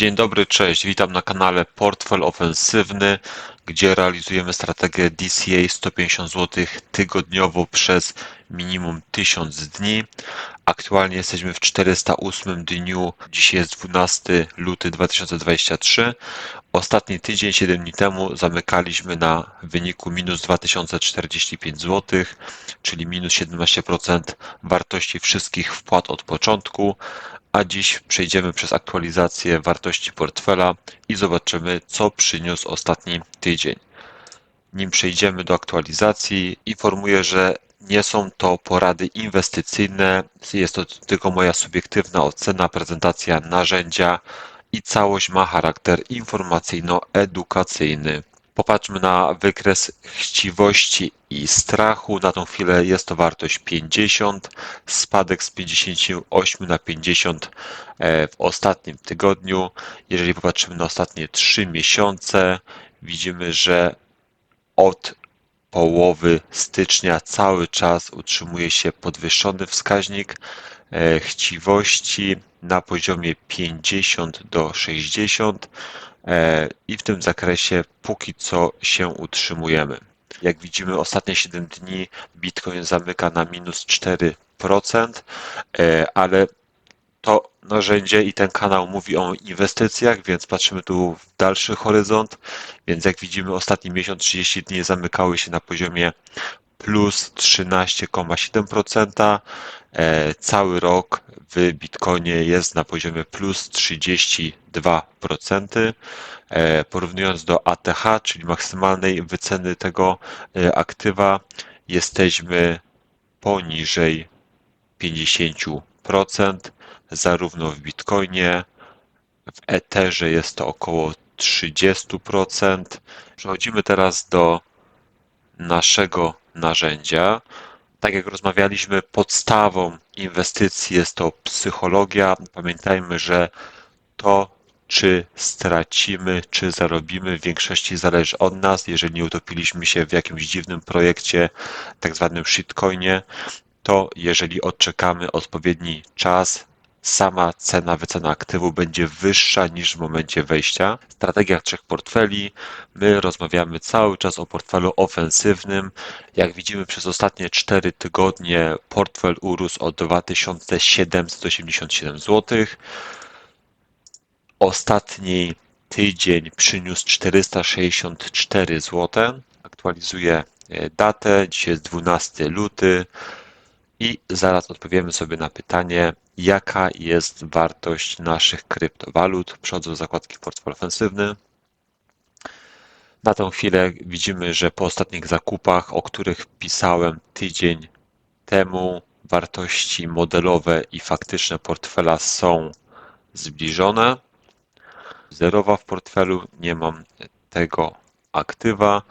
Dzień dobry, cześć. Witam na kanale Portfel Ofensywny, gdzie realizujemy strategię DCA 150 zł tygodniowo przez minimum 1000 dni. Aktualnie jesteśmy w 408 dniu. Dzisiaj jest 12 luty 2023. Ostatni tydzień, 7 dni temu, zamykaliśmy na wyniku minus 2045 zł, czyli minus 17% wartości wszystkich wpłat od początku a dziś przejdziemy przez aktualizację wartości portfela i zobaczymy, co przyniósł ostatni tydzień. Nim przejdziemy do aktualizacji, informuję, że nie są to porady inwestycyjne, jest to tylko moja subiektywna ocena, prezentacja narzędzia i całość ma charakter informacyjno-edukacyjny. Popatrzmy na wykres chciwości i strachu. Na tą chwilę jest to wartość 50, spadek z 58 na 50 e, w ostatnim tygodniu. Jeżeli popatrzymy na ostatnie 3 miesiące, widzimy, że od połowy stycznia cały czas utrzymuje się podwyższony wskaźnik e, chciwości na poziomie 50 do 60 e, i w tym zakresie póki co się utrzymujemy. Jak widzimy, ostatnie 7 dni Bitcoin zamyka na minus 4%, e, ale to narzędzie i ten kanał mówi o inwestycjach, więc patrzymy tu w dalszy horyzont. Więc jak widzimy, ostatni miesiąc 30 dni zamykały się na poziomie plus 13,7%. E, cały rok w Bitcoinie jest na poziomie plus 32%. E, porównując do ATH, czyli maksymalnej wyceny tego e, aktywa, jesteśmy poniżej 50%, zarówno w Bitcoinie, w Etherze jest to około 30%. Przechodzimy teraz do naszego narzędzia. Tak jak rozmawialiśmy, podstawą inwestycji jest to psychologia. Pamiętajmy, że to, czy stracimy, czy zarobimy, w większości zależy od nas. Jeżeli nie utopiliśmy się w jakimś dziwnym projekcie, tak zwanym shitcoinie, to jeżeli odczekamy odpowiedni czas, sama cena, wycena aktywu będzie wyższa niż w momencie wejścia. W strategiach trzech portfeli my rozmawiamy cały czas o portfelu ofensywnym. Jak widzimy przez ostatnie 4 tygodnie portfel urósł o 2787 zł. Ostatni tydzień przyniósł 464 zł. Aktualizuję e, datę. Dzisiaj jest 12 luty. I zaraz odpowiemy sobie na pytanie, jaka jest wartość naszych kryptowalut. Przechodzę do zakładki portfel ofensywny. Na tą chwilę widzimy, że po ostatnich zakupach, o których pisałem tydzień temu, wartości modelowe i faktyczne portfela są zbliżone. Zerowa w portfelu, nie mam tego aktywa.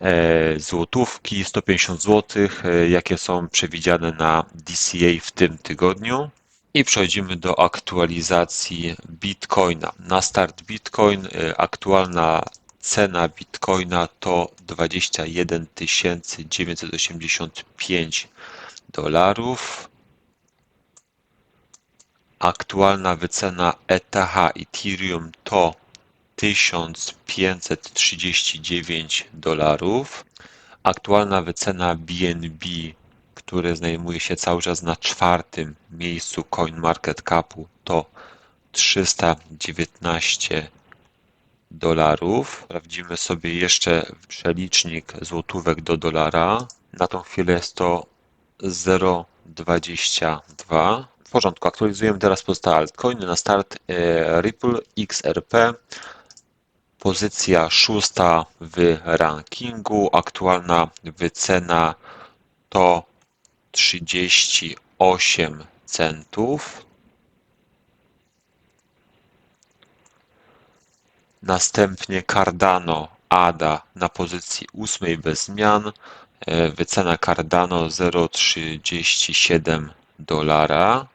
E, złotówki, 150 zł, e, jakie są przewidziane na DCA w tym tygodniu. I przechodzimy do aktualizacji Bitcoina. Na start Bitcoin e, aktualna cena Bitcoina to 21 985 dolarów. Aktualna wycena ETH Ethereum to 1539 dolarów. Aktualna wycena BNB, który znajduje się cały czas na czwartym miejscu CoinMarketCapu, to 319 dolarów. Sprawdzimy sobie jeszcze przelicznik złotówek do dolara. Na tą chwilę jest to 0,22. W porządku, aktualizujemy teraz pozostałe altcoiny. Na start e, Ripple XRP Pozycja szósta w rankingu. Aktualna wycena to 38 centów. Następnie Cardano ADA na pozycji ósmej bez zmian. E, wycena Cardano 0,37 dolara.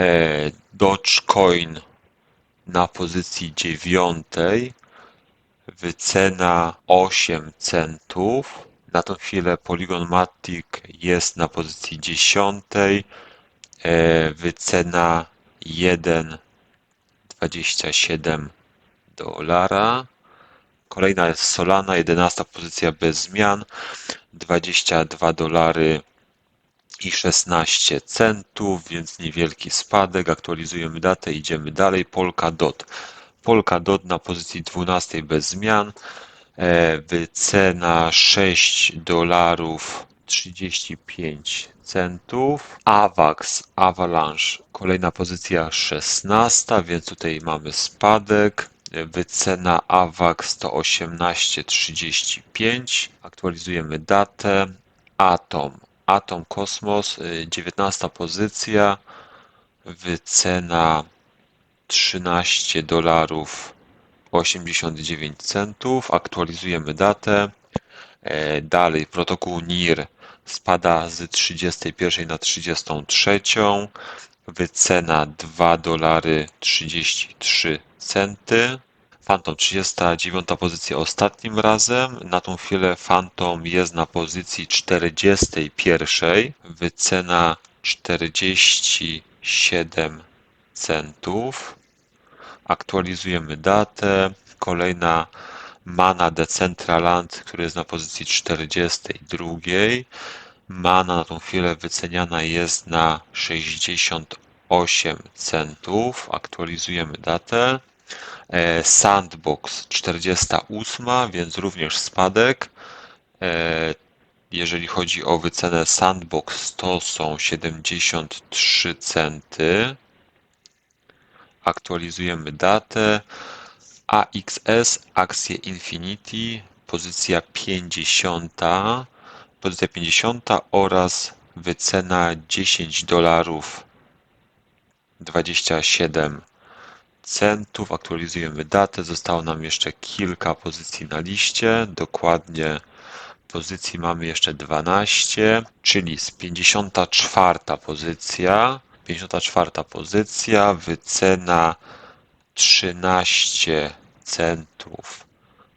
E, Dogecoin na pozycji dziewiątej, wycena 8 centów. Na tą chwilę Polygon Matic jest na pozycji dziesiątej, e, wycena 1,27 dolara. Kolejna jest Solana, 11 pozycja bez zmian, 22 dolary i 16 centów, więc niewielki spadek. Aktualizujemy datę, idziemy dalej. Polkadot. Polkadot na pozycji 12 bez zmian. E, Wycena 6 dolarów 35 centów. AVAX, Avalanche, kolejna pozycja 16, więc tutaj mamy spadek. Wycena AVAX to 18,35. Aktualizujemy datę. Atom, Atom Kosmos, y, 19 pozycja. Wycena 13 dolarów 89 centów. Aktualizujemy datę. E, Dalej, protokół NIR spada z 31 na 33. Wycena 2 dolary 33 centy. Phantom 39 pozycja ostatnim razem. Na tą chwilę Phantom jest na pozycji 41. Wycena 47 centów. Aktualizujemy datę. Kolejna Mana Decentraland, który jest na pozycji 42. Mana na tą chwilę wyceniana jest na 68 centów. Aktualizujemy datę. E, Sandbox 48, więc również spadek. E, Jeżeli chodzi o wycenę Sandbox, to są 73 centy. Aktualizujemy datę. AXS, akcje Infinity, pozycja 50, pozycja 50 oraz wycena 10 dolarów 27 centów. Aktualizujemy datę. Zostało nam jeszcze kilka pozycji na liście. Dokładnie pozycji mamy jeszcze 12, czyli z 54 pozycja. 54 pozycja, wycena 13 centów.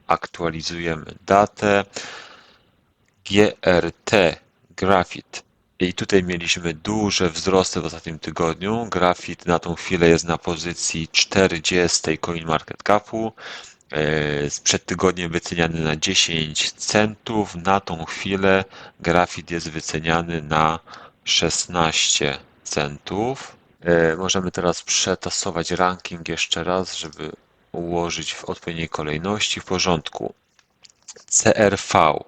Aktualizujemy datę. GRT, Grafit. I tutaj mieliśmy duże wzrosty w ostatnim tygodniu. Grafit na tą chwilę jest na pozycji 40 CoinMarketCapu. E, Przed tygodniem wyceniany na 10 centów. Na tą chwilę grafit jest wyceniany na 16 centów. E, Możemy teraz przetasować ranking jeszcze raz, żeby ułożyć w odpowiedniej kolejności. W porządku. CRV.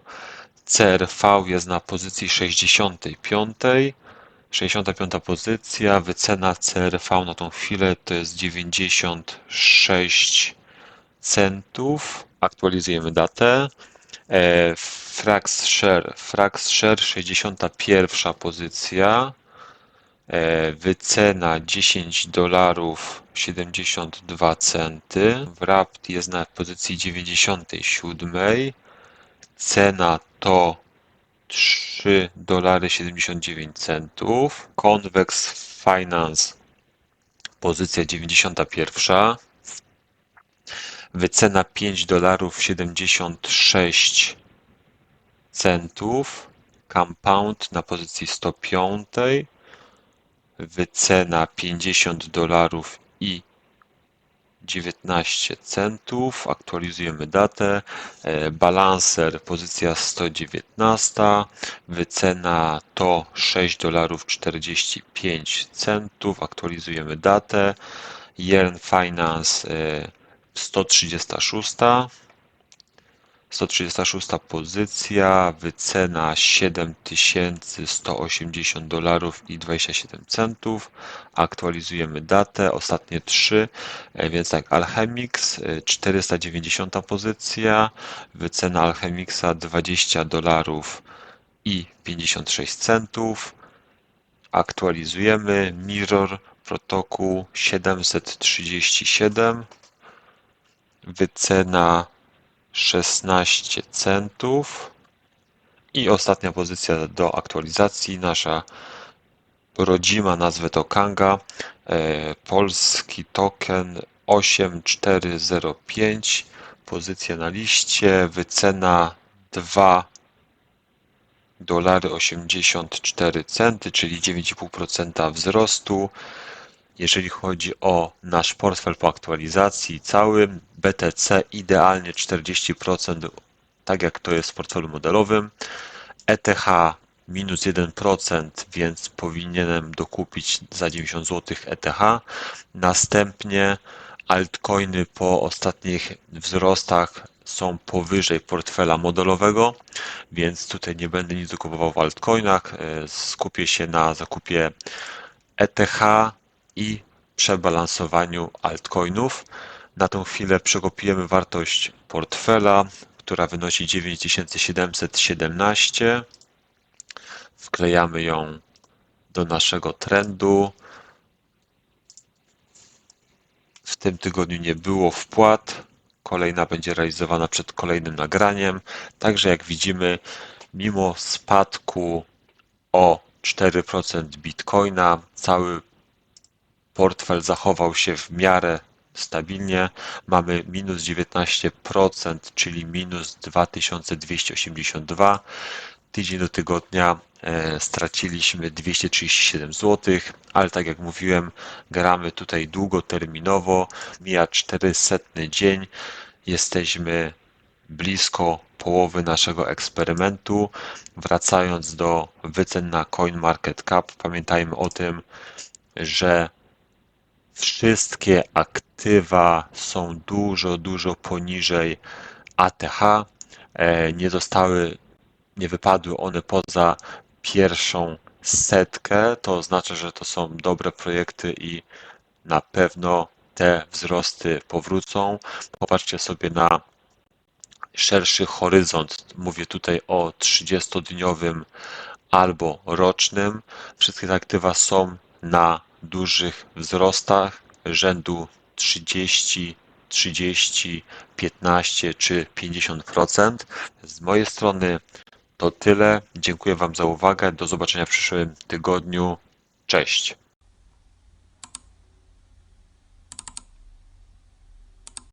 CRV jest na pozycji 65. 65 pozycja. Wycena CRV na tą chwilę to jest 96 centów. Aktualizujemy datę. Frax Share. Frax Share 61 pozycja. E, Wycena 10 dolarów 72 centy. Wrapped jest na pozycji 97. Cena to 3 dolary 79 centów. Convex Finance pozycja 91. Wycena 5 dolarów 76 centów. Compound na pozycji 105. Wycena 50 dolarów i 19 centów. Aktualizujemy datę. E, Balancer pozycja 119. Wycena to 6 dolarów 45 centów. Aktualizujemy datę. Yearn Finance e, 136. 136 pozycja, wycena 7180 dolarów i 27 centów. Aktualizujemy datę, ostatnie trzy, e, więc tak, Alchemix 490 pozycja, wycena Alchemixa 20 dolarów i 56 centów. Aktualizujemy Mirror protokół 737, wycena 16 centów. I ostatnia pozycja do aktualizacji, nasza rodzima, nazwę to Kanga, e, polski token 8405, pozycja na liście, wycena 2 dolary 84 centy, czyli 9,5% wzrostu. Jeżeli chodzi o nasz portfel po aktualizacji całym, BTC idealnie 40%, tak jak to jest w portfelu modelowym. ETH minus 1%, więc powinienem dokupić za 90 zł ETH. Następnie altcoiny po ostatnich wzrostach są powyżej portfela modelowego, więc tutaj nie będę nic kupował w altcoinach. E, Skupię się na zakupie ETH i przebalansowaniu altcoinów. Na tą chwilę przekopiujemy wartość portfela, która wynosi 9717. Wklejamy ją do naszego trendu. W tym tygodniu nie było wpłat. Kolejna będzie realizowana przed kolejnym nagraniem. Także jak widzimy, mimo spadku o 4% Bitcoina, cały portfel zachował się w miarę stabilnie. Mamy minus 19%, czyli minus 2282. Tydzień do tygodnia e, straciliśmy 237 zł, ale tak jak mówiłem, gramy tutaj długoterminowo. Mija 400 dzień, jesteśmy blisko połowy naszego eksperymentu. Wracając do wycen na CoinMarketCap, pamiętajmy o tym, że wszystkie aktywa są dużo, dużo poniżej ATH. E, Nie zostały, nie wypadły one poza pierwszą setkę. To oznacza, że to są dobre projekty i na pewno te wzrosty powrócą. Popatrzcie sobie na szerszy horyzont. Mówię tutaj o 30-dniowym albo rocznym. Wszystkie te aktywa są na dużych wzrostach rzędu 30, 30, 15 czy 50%. Z mojej strony to tyle. Dziękuję Wam za uwagę. Do zobaczenia w przyszłym tygodniu. Cześć.